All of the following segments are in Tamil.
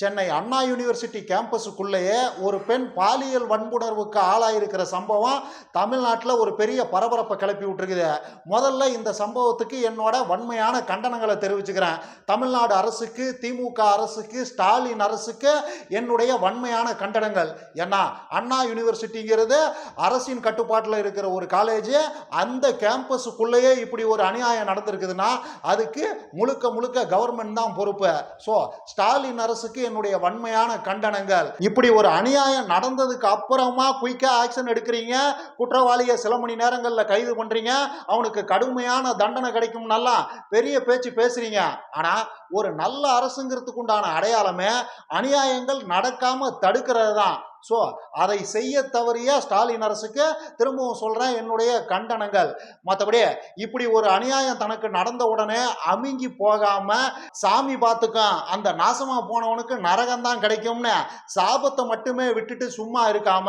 சென்னை அண்ணா யூனிவர்சிட்டி கேம்பஸுக்குள்ளேயே ஒரு பெண் பாலியல் வன்புணர்வுக்கு ஆளாயிருக்கிற சம்பவம் தமிழ்நாட்டில் ஒரு பெரிய பரபரப்பை கிளப்பி விட்டுருக்குது. முதல்ல இந்த சம்பவத்துக்கு என்னோட வன்மையான கண்டனங்களை தெரிவிச்சுக்கிறேன். தமிழ்நாடு அரசுக்கு திமுக அரசுக்கு ஸ்டாலின் அரசுக்கு என்னுடைய வன்மையான கண்டனங்கள். ஏன்னா அண்ணா யூனிவர்சிட்டிங்கிறது அரசின் கட்டுப்பாட்டில் இருக்கிற ஒரு காலேஜ். அந்த கேம்பஸுக்குள்ளேயே இப்படி ஒரு அநியாயம் நடந்திருக்குதுன்னா அதுக்கு முழுக்க முழுக்க கவர்மெண்ட் தான் பொறுப்பு. ஸோ ஸ்டாலின் அரசுக்கு என்னுடைய வன்மையான கண்டனங்கள். இப்படி ஒரு அநியாயம் நடந்ததுக்கு அப்புறமா குயிக்கா ஆக்ஷன் எடுக்கிறீங்க. குற்றவாளியை சில மணி நேரங்களில் கைது பண்றீங்க. அவனுக்கு கடுமையான தண்டனை கிடைக்கும் நல்லா பெரிய பேச்சு பேசுறீங்க. ஆனா ஒரு நல்ல அரசுங்கிறதுக்கு உண்டான அடையாளமே அநியாயங்கள் நடக்காம தடுக்கிறது தான் ஸோ அதை செய்ய தவறிய ஸ்டாலின் அரசுக்கு திரும்பவும் சொல்கிறேன் என்னுடைய கண்டனங்கள். மற்றபடி இப்படி ஒரு அநியாயம் தனக்கு நடந்த உடனே அமுங்கி போகாமல் சாமி பார்த்துக்கும் அந்த நாசமாக போனவனுக்கு நரகம் தான் கிடைக்கும்னு சாபத்தை மட்டுமே விட்டுட்டு சும்மா இருக்காம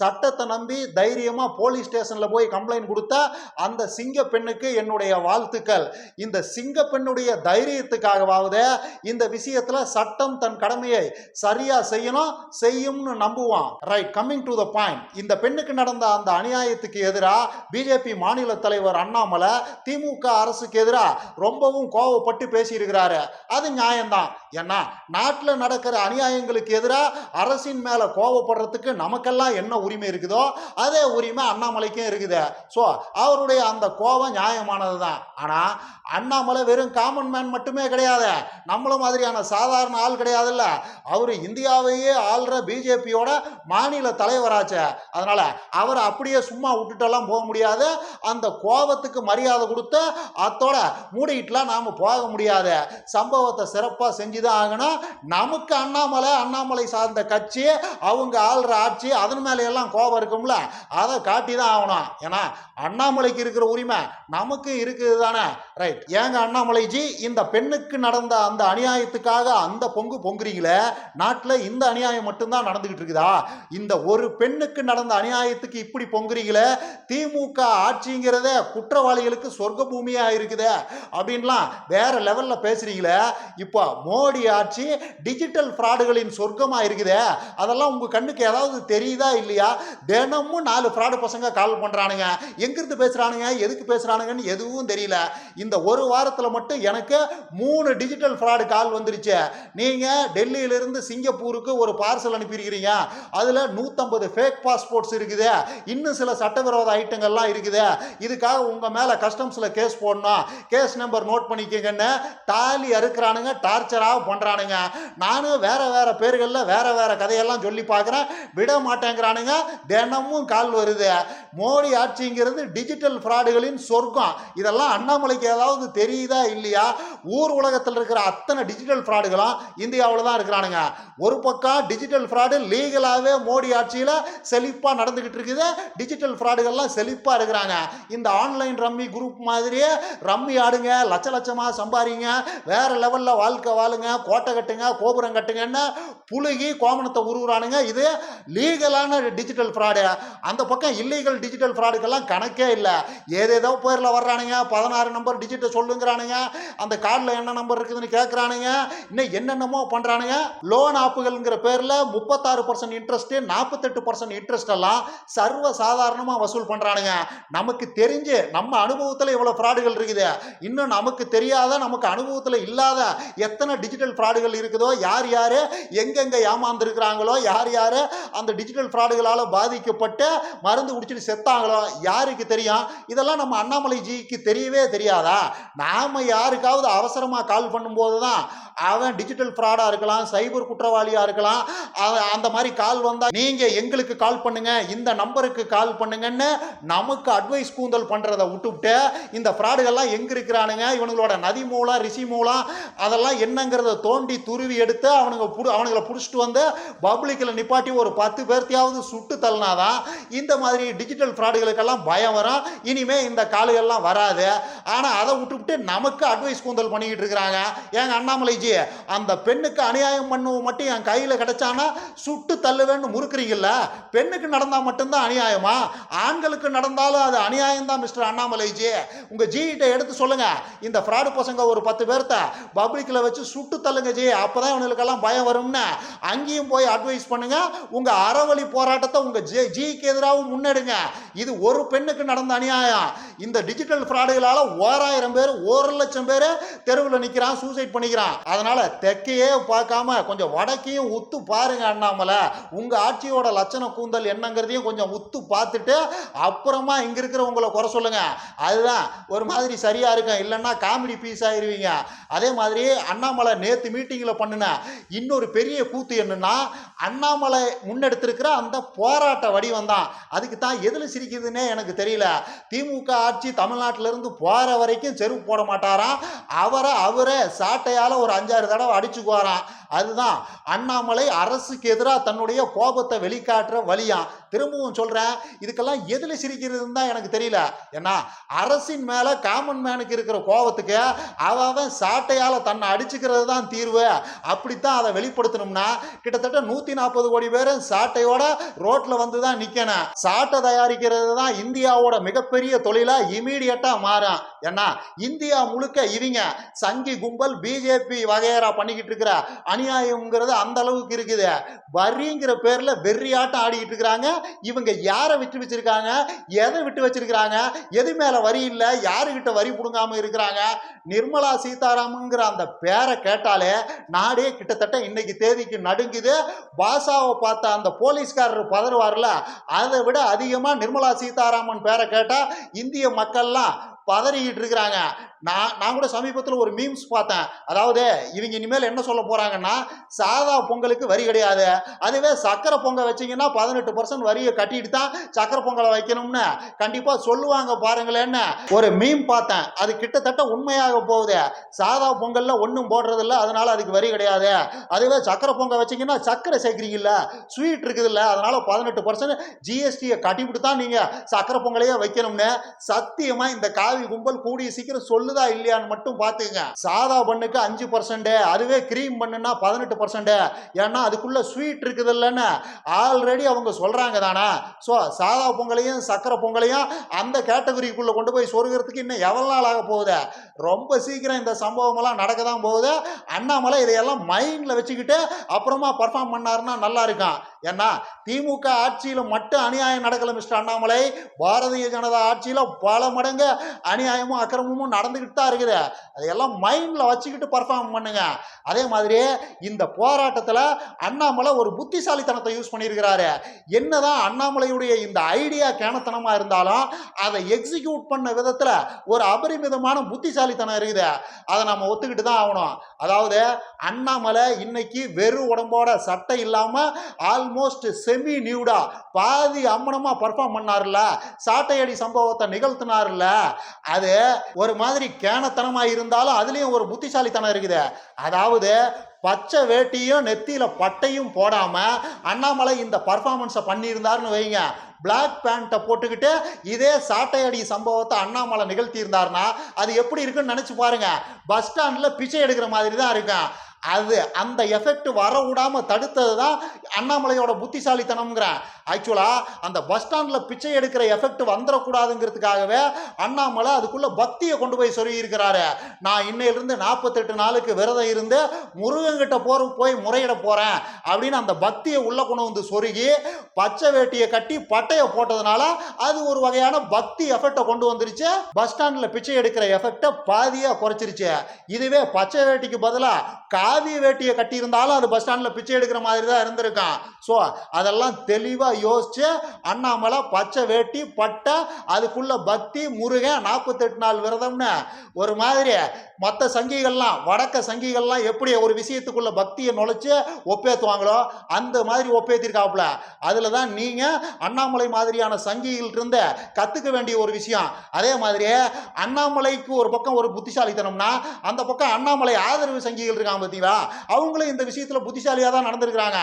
சட்டத்தை நம்பி தைரியமாக போலீஸ் ஸ்டேஷனில் போய் கம்ப்ளைண்ட் கொடுத்தா அந்த சிங்க பெண்ணுக்கு என்னுடைய வாழ்த்துக்கள். இந்த சிங்க பெண்ணுடைய தைரியத்துக்காகவாவது இந்த விஷயத்தில் சட்டம் தன் கடமையை சரியாக செய்யணும் செய்யும்னு நம்புவான் right coming to the point இந்த பெண்ணுக்கு நடந்த அந்த அநியாயத்துக்கு எதிராக பிஜேபி மாநில தலைவர் அண்ணாமலை திமுக அரசுக்கு எதிராக ரொம்பவும் கோவப்பட்டு பேசியிருக்கிறாரு. அது நியாயம்தான். ஏன்னா நாட்டில் நடக்கிற அநியாயங்களுக்கு எதிராக அரசின் மேலே கோவப்படுறதுக்கு நமக்கெல்லாம் என்ன உரிமை இருக்குதோ அதே உரிமை அண்ணாமலைக்கும் இருக்குது. ஸோ அவருடைய அந்த கோபம் நியாயமானது தான் ஆனால் அண்ணாமலை வெறும் காமன் மேன் மட்டுமே கிடையாது. நம்மள மாதிரியான சாதாரண ஆள் கிடையாதுல்ல. அவர் இந்தியாவையே ஆள்ற பிஜேபியோட மாநில தலைவராச்சே. அதனால அவரை அப்படியே சும்மா விட்டுட்டெல்லாம் போக முடியாது. அந்த கோபத்துக்கு மரியாதை கொடுத்து அத்தோட மூடிக்கிட்டுலாம் நாம் போக முடியாது. சம்பவத்தை சிறப்பாக செஞ்சுதான் ஆகணும். நமக்கு அண்ணாமலை அண்ணாமலை சார்ந்த கட்சி அவங்க ஆள்ற ஆட்சி அதன் மேலே எல்லாம் கோபம் இருக்கும்ல அதை காட்டி தான் ஆகணும். ஏன்னா அண்ணாமலைக்கு இருக்கிற உரிமை நமக்கு இருக்குது தானே ரைட் ஏங்க அண்ணாமலைஜி இந்த பெண்ணுக்கு நடந்த அந்த அநியாயத்துக்காக அந்த பொங்கு பொங்குறீங்களே? நாட்டில் இந்த அநியாயம் மட்டும்தான் நடந்துகிட்டு இருக்குதா? இந்த ஒரு பெண்ணுக்கு நடந்த அநியாயத்துக்கு இப்படி பொங்குறீங்களே? திமுக ஆட்சிங்கிறத குற்றவாளிகளுக்கு சொர்க்க பூமியா இருக்குது அப்படின்லாம் வேற லெவல்ல பேசுறீங்களே? இப்போ மோடி ஆட்சி டிஜிட்டல் ஃப்ராடுகளின் சொர்க்கமா இருக்குதே அதெல்லாம் உங்க கண்ணுக்கு ஏதாவது தெரியுதா இல்லையா? தினமும் நாலு ஃப்ராடு பசங்க கால் பண்றானுங்க. எங்கிருந்து பேசுறானுங்க? எதுக்கு பேசுறானுங்கன்னு எதுவும் தெரியல. இந்த ஒரு வாரத்துல மட்டும் எனக்கு மூணு டிஜிட்டல் ஃப்ராடு கால் வந்துருச்சு. நீங்க டெல்லியிலிருந்து சிங்கப்பூருக்கு ஒரு பார்சல் அனுப்பியிருக்கிறீங்க. அதில் நூற்றம்பது ஃபேக் பாஸ்போர்ட்ஸ் இருக்குது. இன்னும் சில சட்டவிரோத ஐட்டங்கள்லாம் இருக்குது. இதுக்காக உங்கள் மேலே கஸ்டம்ஸில் கேஸ் போடணும் கேஸ் நம்பர் நோட் பண்ணிக்கங்கன்னு தாலி அறுக்கிறானுங்க டார்ச்சராக பண்றானுங்க. நானும் வேற வேற பேர்களில் வேற வேறு கதையெல்லாம் சொல்லி பார்க்குறேன். விட மாட்டேங்கிறானுங்க. தினமும் கால் வருது. மோடி ஆட்சிங்கிறது டிஜிட்டல் ஃப்ராடுகளின் சொர்க்கம். இதெல்லாம் அண்ணாமலைக்கு ஏதாவது தெரியுதா இல்லையா? ஊர் உலகத்தில் இருக்கிற அத்தனை டிஜிட்டல் ஃப்ராடுகளும் இந்தியாவில் தான் இருக்கிறானுங்க. ஒரு பக்கம் டிஜிட்டல் ஃப்ராடு லீகல் லீகலாகவே மோடி ஆட்சியில் செழிப்பாக நடந்துக்கிட்டு இருக்குது. டிஜிட்டல் ஃப்ராடுகள்லாம் செழிப்பாக இருக்கிறாங்க. இந்த ஆன்லைன் ரம்மி குரூப் மாதிரியே ரம்மி ஆடுங்க லட்ச லட்சமாக சம்பாதிங்க வேறு லெவலில் வாழ்க்கை வாழுங்க கோட்டை கட்டுங்க கோபுரம் கட்டுங்கன்னு புழுகி கோமணத்தை உருவுறானுங்க. இது லீகலான டிஜிட்டல் ஃப்ராடு அந்த பக்கம் இல்லீகல் டிஜிட்டல் ஃப்ராடுக்கெல்லாம் கணக்கே இல்லை. ஏதேதோ பேரில் வர்றானுங்க. பதினாறு நம்பர் டிஜிட்டல் சொல்லுங்கிறானுங்க. அந்த கார்டில் என்ன நம்பர் இருக்குதுன்னு கேட்குறானுங்க இன்னும் என்னென்னமோ பண்ணுறானுங்க லோன் ஆப்புகள்ங்கிற பேரில் முப்பத்தாறு பர்சன்ட் இன்ட்ரெஸ்ட்டு நாற்பத்தெட்டு பர்சன்ட் இன்ட்ரெஸ்ட் எல்லாம் சர்வ சாதாரணமாக வசூல் பண்ணுறானுங்க நமக்கு தெரிஞ்சு நம்ம அனுபவத்தில் இவ்வளோ ஃப்ராடுகள் இருக்குது. இன்னும் நமக்கு தெரியாத நமக்கு அனுபவத்தில் இல்லாத எத்தனை டிஜிட்டல் ஃப்ராடுகள் இருக்குதோ யார் யார் எங்கெங்கே ஏமாந்துருக்கிறாங்களோ யார் யார் அந்த டிஜிட்டல் ஃப்ராடுகளால் பாதிக்கப்பட்டு மருந்து குடிச்சிட்டு செத்தாங்களோ யாருக்கு தெரியும்? இதெல்லாம் நம்ம அண்ணாமலை ஜிக்கு தெரியவே தெரியாதா? நாம் யாருக்காவது அவசரமாக கால் பண்ணும்போது தான் அவன் டிஜிட்டல் ஃப்ராடாக இருக்கலாம் சைபர் குற்றவாளியாக இருக்கலாம் அந்த மாதிரி கால் வந்தால் நீங்கள் எங்களுக்கு கால் பண்ணுங்க இந்த நம்பருக்கு கால் பண்ணுங்கன்னு நமக்கு அட்வைஸ் கூந்தல் பண்ணுறதை விட்டுவிட்டு இந்த ஃப்ராடுகள்லாம் எங்கே இருக்கிறானுங்க? இவனுங்களோட நதி மூலம் ரிஷி மூலம் அதெல்லாம் என்னங்கிறத தோண்டி துருவி எடுத்து அவனுங்க புடு அவனுங்களை பிடிச்சிட்டு வந்து பப்ளிக்கில் நிப்பாட்டி ஒரு பத்து பேர்த்தையாவது சுட்டு தள்ளினாதான் இந்த மாதிரி டிஜிட்டல் ஃப்ராடுகளுக்கெல்லாம் பயம் வரும். இனிமே இந்த காலுகள்லாம் வராது. ஆனால் அதை விட்டுவிட்டு நமக்கு அட்வைஸ் கூந்தல் பண்ணிக்கிட்டு இருக்கிறாங்க. ஏங்க அண்ணாமலை ஜி அந்த பெண்ணுக்கு அநியாயம் பண்ணுவோம் மட்டும் என் கையில் கிடைச்சானா சுட்டு தள்ளுவேன்னு முறுக்குறீங்கல்ல? பெண்ணுக்கு நடந்தால் மட்டும்தான் அநியாயமா? ஆண்களுக்கு நடந்தாலும் அது அநியாயம் தான் மிஸ்டர் அண்ணாமலைஜி உங்கள் ஜிகிட்ட எடுத்து சொல்லுங்கள் இந்த ஃப்ராடு பசங்க ஒரு பத்து பேர்த்த பப்ளிக்கில் வச்சு சுட்டு தள்ளுங்க ஜி. அப்பதான் இவனுக்கெல்லாம் பயம் வரும்னு. அங்கேயும் போய் அட்வைஸ் பண்ணுங்கள் உங்கள் அறவழி போராட்டத்தை உங்கள் ஜி ஜிக்கு எதிராகவும் முன்னெடுங்க. இது ஒரு பெண்ணுக்கு நடந்த அநியாயம். இந்த டிஜிட்டல் ஃப்ராடுகளால் ஓராயிரம் பேர் ஒரு லட்சம் பேர் தெருவில் நிற்கிறான் சூசைட் பண்ணிக்கிறான். அதனால் தெற்கையே பார்க்காம கொஞ்சம் வடக்கையும் உத்து பாருங்க அண்ணாமலை. உங்கள் ஆட்சியோட லட்சண கூந்தல் என்னங்கிறதையும் கொஞ்சம் உத்து பார்த்துட்டு அப்புறமா இங்கே இருக்கிறவங்கள குறை சொல்லுங்க. அதுதான் ஒரு மாதிரி சரியாக இருக்கும். இல்லைன்னா காமெடி பீஸ் ஆயிருவீங்க. அதே மாதிரி அண்ணாமலை நேற்று மீட்டிங்கில் பண்ணின இன்னொரு பெரிய கூத்து என்னென்னா அண்ணாமலை முன்னெடுத்திருக்கிற அந்த போராட்ட வடிவம் தான். அதுக்கு தான் எதில் சிரிக்குதுன்னே எனக்கு தெரியல. திமுக ஆட்சி தமிழ்நாட்டிலேருந்து போகிற வரைக்கும் செருப்பு போட மாட்டாராம். அவரை அவரே சாட்டையால் ஒரு அஞ்சாறு தடவை அடிச்சுக்குவாராம் அதுதான் அண்ணாமலை அரசுக்கு எதிராக தன்னுடைய கோபத்தை வெளிக்காட்டுற வழியாம் திரும்பவும் சொல்கிறேன் இதுக்கெல்லாம் எதில் சிரிக்கிறதுன்னு தான் எனக்கு தெரியல. ஏன்னா அரசின் மேலே காமன் மேனுக்கு இருக்கிற கோபத்துக்கு அவன் சாட்டையால் தன்னை அடிச்சுக்கிறது தான் தீர்வு. அப்படித்தான் அதை வெளிப்படுத்தணும்னா கிட்டத்தட்ட நூற்றி நாற்பது கோடி பேரும் சாட்டையோட ரோட்டில் வந்து தான் நிற்கணும் சாட்டை தயாரிக்கிறது தான் இந்தியாவோட மிகப்பெரிய தொழிலாக இமீடியட்டாக மாறும். ஏன்னா இந்தியா முழுக்க இவங்க சங்கி கும்பல் பிஜேபி வகையரா பண்ணிக்கிட்டு இருக்கிற அநியாயம்ங்கிறது அந்த அளவுக்கு இருக்குது. வரிங்கிற பேர்ல வெறியாட்டம் ஆடிக்கிட்டு இருக்கிறாங்க. இவங்க யாரை விட்டு வச்சிருக்காங்க? எதை விட்டு வச்சிருக்கிறாங்க? எது மேல வரி இல்லை? யாருகிட்ட வரி புடுங்காம இருக்கிறாங்க? நிர்மலா சீதாராமங்கிற அந்த பேரை கேட்டாலே நாடே கிட்டத்தட்ட இன்னைக்கு தேதிக்கு நடுங்குது. பாஷாவை பார்த்த அந்த போலீஸ்காரர் பதறுவார்ல அதை விட அதிகமாக நிர்மலா சீதாராமன் பேரை கேட்டால் இந்திய மக்கள்லாம் பதறிக்கிட்டு இருக்கிறாங்க நான் நான் கூட சமீபத்தில் ஒரு மீம்ஸ் பார்த்தேன். அதாவது இவங்க இனிமேல் என்ன சொல்ல போகிறாங்கன்னா சாதா பொங்கலுக்கு வரி கிடையாது. அதுவே சக்கரை பொங்கல் வச்சிங்கன்னா பதினெட்டு பர்சன்ட் வரியை கட்டிட்டு தான் சக்கரை பொங்கலை வைக்கணும்னு. கண்டிப்பாக சொல்லுவாங்க பாருங்களேன்னு ஒரு மீம் பார்த்தேன். அது கிட்டத்தட்ட உண்மையாக போகுது. சாதா பொங்கலில் ஒன்றும் போடுறதில்ல. அதனால் அதுக்கு வரி கிடையாது. அதுவே சக்கரை பொங்கல் வச்சீங்கன்னா சக்கரை சேர்க்குறீங்கல்ல ஸ்வீட் இருக்குதுல்ல அதனால் பதினெட்டு பர்சன்ட் ஜிஎஸ்டியை கட்டிவிட்டு தான் நீங்கள் சக்கரை பொங்கலையே வைக்கணும்னு சத்தியமாக இந்த காவி கும்பல் கூடிய சீக்கிரம் சொல்லுதா இல்லையான்னு மட்டும் பார்த்துங்க. சாதா பண்ணுக்கு அஞ்சு பர்சன்ட் அதுவே க்ரீம் பண்ணுனா பதினெட்டு பர்சன்ட் ஏன்னா அதுக்குள்ள ஸ்வீட் இருக்குது இல்லைன்னு ஆல்ரெடி அவங்க சொல்றாங்க தானே. ஸோ சாதா பொங்கலையும் சக்கரை பொங்கலையும் அந்த கேட்டகரிக்குள்ள கொண்டு போய் சொருகிறதுக்கு இன்னும் எவ்வளோ நாள் ஆக போகுது? ரொம்ப சீக்கிரம் இந்த சம்பவமெல்லாம் நடக்க தான் போகுது. அண்ணாமலை இதையெல்லாம் மைண்டில் வச்சுக்கிட்டு அப்புறமா பர்ஃபார்ம் பண்ணாருன்னா நல்லா இருக்கும் ஏன்னா திமுக ஆட்சியில் மட்டும் அநியாயம் நடக்கல மிஸ்டர் அண்ணாமலை. பாரதிய ஜனதா ஆட்சியில் பல மடங்கு அநியாயமும் அக்கிரமமும் நடந்துக்கிட்டு தான் இருக்குது. அதையெல்லாம் மைண்டில் வச்சுக்கிட்டு பர்ஃபார்ம் பண்ணுங்க. அதே மாதிரி இந்த போராட்டத்தில் அண்ணாமலை ஒரு புத்திசாலித்தனத்தை யூஸ் பண்ணியிருக்கிறாரு. என்னதான் அண்ணாமலையுடைய இந்த ஐடியா கேனத்தனமாக இருந்தாலும் அதை எக்ஸிக்யூட் பண்ண விதத்தில் ஒரு அபரிமிதமான புத்திசாலித்தனம் இருக்குது. அதை நம்ம ஒத்துக்கிட்டு தான் ஆகணும். அதாவது அண்ணாமலை இன்னைக்கு வெறும் உடம்போட சட்டை இல்லாமல் ஆல்மோஸ்ட் செமி நியூடா பாதி அம்மனமாக பர்ஃபார்ம் பண்ணார்ல சாட்டையடி சம்பவத்தை நிகழ்த்தினார்ல அது ஒரு மாதிரி கேனத்தனமாக இருந்தாலும் அதுலேயும் ஒரு புத்திசாலித்தனம் இருக்குது. அதாவது பச்சை வேட்டியும் நெத்தியில் பட்டையும் போடாமல் அண்ணாமலை இந்த பர்ஃபார்மன்ஸை பண்ணியிருந்தாருன்னு வைங்க. பிளாக் பேண்ட்டை போட்டுக்கிட்டு இதே சாட்டையடி சம்பவத்தை அண்ணாமலை நிகழ்த்தியிருந்தாருன்னா அது எப்படி இருக்குன்னு நினச்சி பாருங்க. பஸ் ஸ்டாண்டில் பிச்சை எடுக்கிற மாதிரி தான் இருக்கும். அது அந்த எஃபெக்ட் வர தடுத்தது தான் அண்ணாமலையோட புத்திசாலித்தனம்ங்கிறேன் ஆக்சுவலாக அந்த பஸ் ஸ்டாண்டில் பிச்சை எடுக்கிற எஃபெக்ட் வந்துடக்கூடாதுங்கிறதுக்காகவே அண்ணாமலை அதுக்குள்ளே பக்தியை கொண்டு போய் சொல்லி இருக்கிறாரு நான் இன்னையிலிருந்து நாற்பத்தெட்டு நாளுக்கு விரதம் இருந்து முருகன்கிட்ட போற போய் முறையிட போகிறேன் அப்படின்னு அந்த பக்தியை உள்ளே கொண்டு வந்து சொருகி பச்சை வேட்டியை கட்டி பட்டையை போட்டதுனால அது ஒரு வகையான பக்தி எஃபெக்டை கொண்டு வந்துருச்சு. பஸ் ஸ்டாண்டில் பிச்சை எடுக்கிற எஃபெக்டை பாதியாக குறைச்சிருச்சு. இதுவே பச்சை வேட்டிக்கு பதிலாக காவி வேட்டியை கட்டியிருந்தாலும் அது பஸ் ஸ்டாண்டில் பிச்சை எடுக்கிற மாதிரி தான் இருந்திருக்கான். ஸோ அதெல்லாம் தெளிவாக யோசிச்சு அண்ணாமலை பச்சை வேட்டி பட்டை அதுக்குள்ள பக்தி முருகன் நாற்பத்தெட்டு நாள் விரதம்னு. ஒரு மாதிரி மற்ற சங்கிகள்லாம் வடக்க சங்கிகள்லாம் எப்படி ஒரு விஷயத்துக்குள்ள பக்தியை நுழைச்சு ஒப்பேத்துவாங்களோ அந்த மாதிரி ஒப்பேத்திருக்காப்புல. அதில் தான் நீங்கள் அண்ணாமலை மாதிரியான சங்கிகள் இருந்து கற்றுக்க வேண்டிய ஒரு விஷயம். அதே மாதிரி அண்ணாமலைக்கு ஒரு பக்கம் ஒரு புத்திசாலித்தனம்னா அந்த பக்கம் அண்ணாமலை ஆதரவு சங்கிகள் இருக்காங்க பார்த்தீங்களா அவங்களும் இந்த விஷயத்தில் புத்திசாலியாக தான் நடந்திருக்கிறாங்க.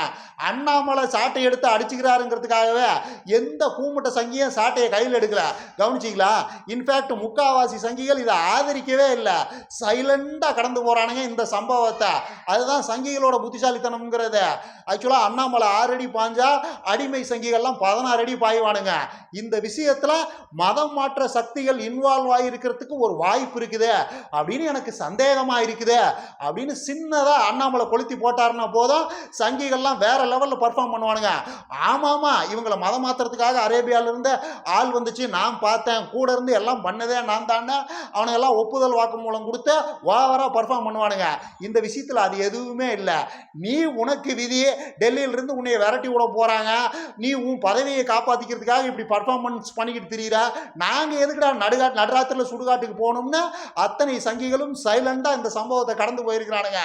அண்ணாமலை சாட்டை எடுத்து அடிச்சுக்கிறாருங்கிறது பண்ணுறதுக்காகவே எந்த கூமுட்ட சங்கியும் சாட்டையை கையில் எடுக்கல. கவனிச்சிங்களா? இன்ஃபேக்ட் முக்காவாசி சங்கிகள் இதை ஆதரிக்கவே இல்லை. சைலண்டாக கடந்து போகிறானுங்க இந்த சம்பவத்தை. அதுதான் சங்கிகளோட புத்திசாலித்தனம்ங்கிறது. ஆக்சுவலாக அண்ணாமலை ஆறு அடி பாஞ்சா அடிமை சங்கிகள்லாம் பதினாறு அடி பாய்வானுங்க. இந்த விஷயத்தில் மதம் மாற்ற சக்திகள் இன்வால்வ் ஆகிருக்கிறதுக்கு ஒரு வாய்ப்பு இருக்குது. அப்படின்னு எனக்கு சந்தேகமாக இருக்குது. அப்படின்னு சின்னதாக அண்ணாமலை கொளுத்தி போட்டாருன்னா போதும். சங்கிகள்லாம் வேற லெவலில் பர்ஃபார்ம் பண்ணுவானுங்க. ஆமாம் இவங்களை மதம் மாத்துறதுக்காக அரேபியால இருந்து ஆள் வந்துச்சு. நான் பார்த்தேன். கூட இருந்து எல்லாம் பண்ணதே நான் தானே. அவனுங்கெல்லாம் ஒப்புதல் வாக்கு மூலம் கொடுத்து ஓவராக பர்ஃபார்ம் பண்ணுவானுங்க. இந்த விஷயத்தில் அது எதுவுமே இல்லை. நீ உனக்கு விதி டெல்லியிலிருந்து உன்னை விரட்டி விட போகிறாங்க நீ உன் பதவியை காப்பாற்றிக்கிறதுக்காக இப்படி பர்ஃபார்மன்ஸ் பண்ணிக்கிட்டு தெரியுற. நாங்கள் எதுக்குடா நடுகா நடுராத்திரில சுடுகாட்டுக்கு போகணும்னு அத்தனை சங்கிகளும் சைலண்டாக இந்த சம்பவத்தை கடந்து போயிருக்கிறானுங்க.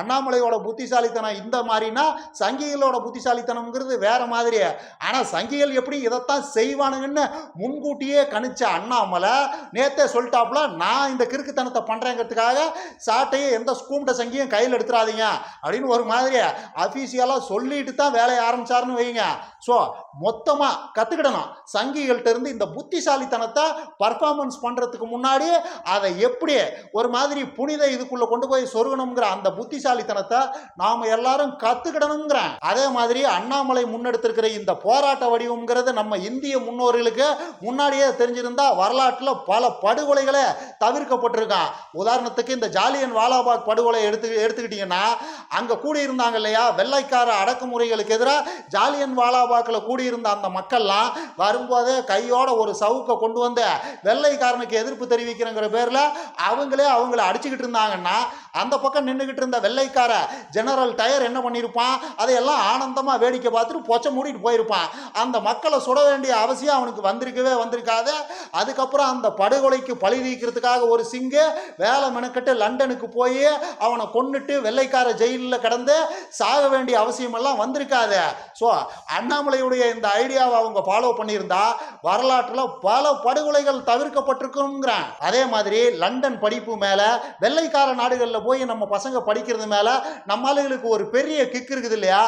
அண்ணாமலையோட புத்திசாலித்தனம் இந்த மாதிரினா சங்கிகளோட புத்திசாலித்தனம்ங்கிறது வேற மாதிரி ஆனால் சங்கிகள் எப்படி இதைத்தான் செய்வானுங்கன்னு முன்கூட்டியே கணிச்ச அண்ணாமலை நேத்தே சொல்லிட்டாப்புல நான் இந்த கிறுக்குத்தனத்தை பண்ணுறேங்கிறதுக்காக சாட்டையை எந்த ஸ்கூம்ட சங்கியும் கையில் எடுத்துடாதீங்க அப்படின்னு ஒரு மாதிரி அஃபீஷியலாக சொல்லிட்டு தான் வேலையை ஆரம்பிச்சாருன்னு வைங்க. ஸோ மொத்தமாக கற்றுக்கிடணும் சங்கிகள்கிட்ட இருந்து இந்த புத்திசாலித்தனத்தை பர்ஃபார்மன்ஸ் பண்ணுறதுக்கு முன்னாடி அதை எப்படி ஒரு மாதிரி புனித இதுக்குள்ளே கொண்டு போய் சொருகணுங்கிற அந்த புத்திசாலித்தனத்தை நாம் எல்லாரும் கற்றுக்கிடணுங்கிறேன் அதே மாதிரி அண்ணாமலை முன்னெடுத்திருக்கிற இந்த போராட்ட வடிவம்ங்கிறது நம்ம இந்திய முன்னோர்களுக்கு முன்னாடியே தெரிஞ்சிருந்தா வரலாற்றில் பல படுகொலைகளை தவிர்க்கப்பட்டிருக்கான். உதாரணத்துக்கு இந்த ஜாலியன் வாலாபாக் படுகொலை எடுத்து எடுத்துக்கிட்டிங்கன்னா அங்கே கூடியிருந்தாங்க இல்லையா? வெள்ளைக்கார அடக்குமுறைகளுக்கு எதிராக ஜாலியன் வாலாபாக்கில் கூடியிருந்த அந்த மக்கள்லாம் வரும்போதே கையோட ஒரு சவுக்கை கொண்டு வந்து வெள்ளைக்காரனுக்கு எதிர்ப்பு தெரிவிக்கிறங்கிற பேரில் அவங்களே அவங்கள அடிச்சுக்கிட்டு இருந்தாங்கன்னா அந்த பக்கம் நின்றுக்கிட்டு இருந்த வெள்ளைக்கார ஜெனரல் டயர் என்ன பண்ணியிருப்பான்? அதையெல்லாம் ஆனந்தமாக வேடிக்கை பார்த்துட்டு பொச்சை மூடிட்டு போயிருப்பான். அந்த மக்களை சுட வேண்டிய அவசியம் அவனுக்கு வந்திருக்கவே வந்திருக்காது. அதுக்கப்புறம் அந்த படுகொலைக்கு பழி தீர்க்கிறதுக்காக ஒரு சிங்கு வேலை மெனக்கட்டு லண்டனுக்கு போய் அவனை கொன்னுட்டு வெள்ளைக்கார ஜெயிலில் கடந்து சாக வேண்டிய அவசியமெல்லாம் வந்திருக்காது. ஸோ அண்ணாமலையுடைய இந்த ஐடியாவை அவங்க ஃபாலோ பண்ணியிருந்தா வரலாற்றில் பல படுகொலைகள் தவிர்க்கப்பட்டிருக்குங்கிறேன் அதே மாதிரி லண்டன் படிப்பு மேலே வெள்ளைக்கார நாடுகளில் போய் நம்ம பசங்க படிக்கிறது மேலே நம்ம ஆளுகளுக்கு ஒரு பெரிய கிக் இருக்குது இல்லையா?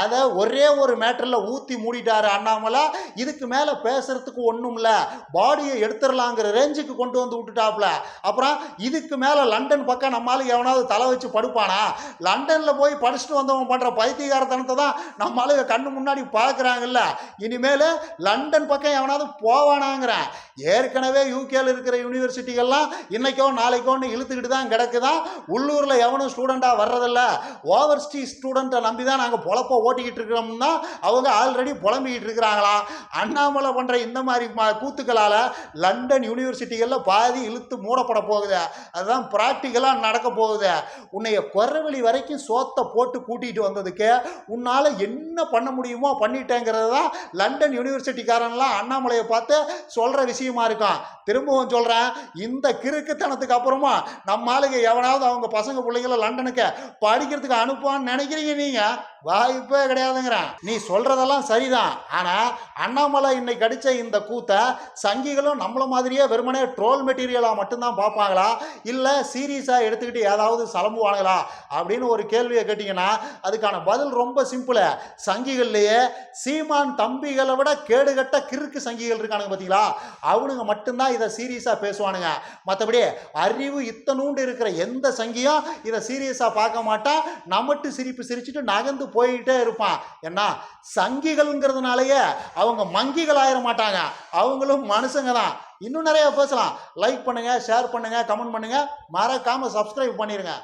அதை ஒரே ஒரு மேட்டரில் ஊற்றி மூடிட்டாரு அண்ணாமலை. இதுக்கு மேலே பேசுறதுக்கு ஒன்றும் இல்லை பாடியை எடுத்துடலாங்கிற ரேஞ்சுக்கு கொண்டு வந்து விட்டுட்டாப்புல. அப்புறம் இதுக்கு மேலே லண்டன் பக்கம் நம்மளால எவனாவது தலை வச்சு படுப்பானா? லண்டனில் போய் படிச்சுட்டு வந்தவன் பண்ணுற பைத்தியகாரத்தனத்தை தான் நம்மளால கண்ணு முன்னாடி பார்க்குறாங்கல்ல இனிமேல் லண்டன் பக்கம் எவனாவது போவானாங்கிறேன். ஏற்கனவே யூகேல இருக்கிற யூனிவர்சிட்டிகள்லாம் இன்னைக்கோ நாளைக்கோன்னு இழுத்துக்கிட்டு தான் கிடக்குதான் உள்ளூரில் எவனும் ஸ்டூடெண்ட்டாக வர்றதில்ல. ஓவர்ஸ்டீஸ் ஸ்டூடெண்ட்டை நம்பி தான் நாங்கள் பொழப்ப ஓட்டிக்கிட்டு இருக்கிறோம்னா அவங்க ஆல்ரெடி புலம்பிக்கிட்டு இருக்கிறாங்களா? அண்ணாமலை பண்ணுற இந்த மாதிரி கூத்துக்களால் லண்டன் யூனிவர்சிட்டிகளில் பாதி இழுத்து மூடப்பட போகுது. அதுதான் ப்ராக்டிக்கலாக நடக்க போகுது. உன்னைய குறவெளி வரைக்கும் சோத்தை போட்டு கூட்டிகிட்டு வந்ததுக்கு உன்னால் என்ன பண்ண முடியுமோ பண்ணிட்டேங்கிறது தான் லண்டன் யூனிவர்சிட்டிக்காரன்லாம் அண்ணாமலையை பார்த்து சொல்கிற விஷயமா இருக்கும் திரும்பவும் சொல்கிறேன் இந்த கிறுக்குத்தனத்துக்கு அப்புறமா நம்ம ஆளுங்க எவனாவது அவங்க பசங்க பிள்ளைங்கள லண்டனுக்கு படிக்கிறதுக்கு அனுப்புவான்னு நினைக்கிறீங்க நீங்கள் வாய்ப்பே கிடையாதுங்கிறேன். நீ சொல்கிறதெல்லாம் சரிதான். ஆனால் அண்ணாமலை இன்னைக்கு அடித்த இந்த கூத்தை சங்கிகளும் நம்மள மாதிரியே வெறுமனே ட்ரோல் மெட்டீரியலாக மட்டும்தான் பார்ப்பாங்களா? இல்லை சீரியஸாக எடுத்துக்கிட்டு ஏதாவது சலம்புவானுங்களா? அப்படின்னு ஒரு கேள்வியை கேட்டிங்கன்னா அதுக்கான பதில் ரொம்ப சிம்பிளு சங்கிகள்லையே சீமான் தம்பிகளை விட கேடுகட்ட கிறுக்கு சங்கிகள் இருக்கானுங்க பார்த்தீங்களா அவனுங்க மட்டும்தான் இதை சீரியஸாக பேசுவானுங்க. மற்றபடி அறிவு இத்தனூண்டு இருக்கிற எந்த சங்கியும் இதை சீரியஸாக பார்க்க மாட்டான். நமட்டு சிரிப்பு சிரிச்சுட்டு நகர்ந்து போய்கிட்டே இருப்பான். சங்கிகள் சங்கிகள்ங்கிறதுனாலயே அவங்க மங்கிகள் ஆயிட மாட்டாங்க. அவங்களும் மனுஷங்க தான். இன்னும் நிறைய பேசலாம். லைக் பண்ணுங்க ஷேர் பண்ணுங்க கமெண்ட் பண்ணுங்க. மறக்காம சப்ஸ்கிரைப் பண்ணிடுங்க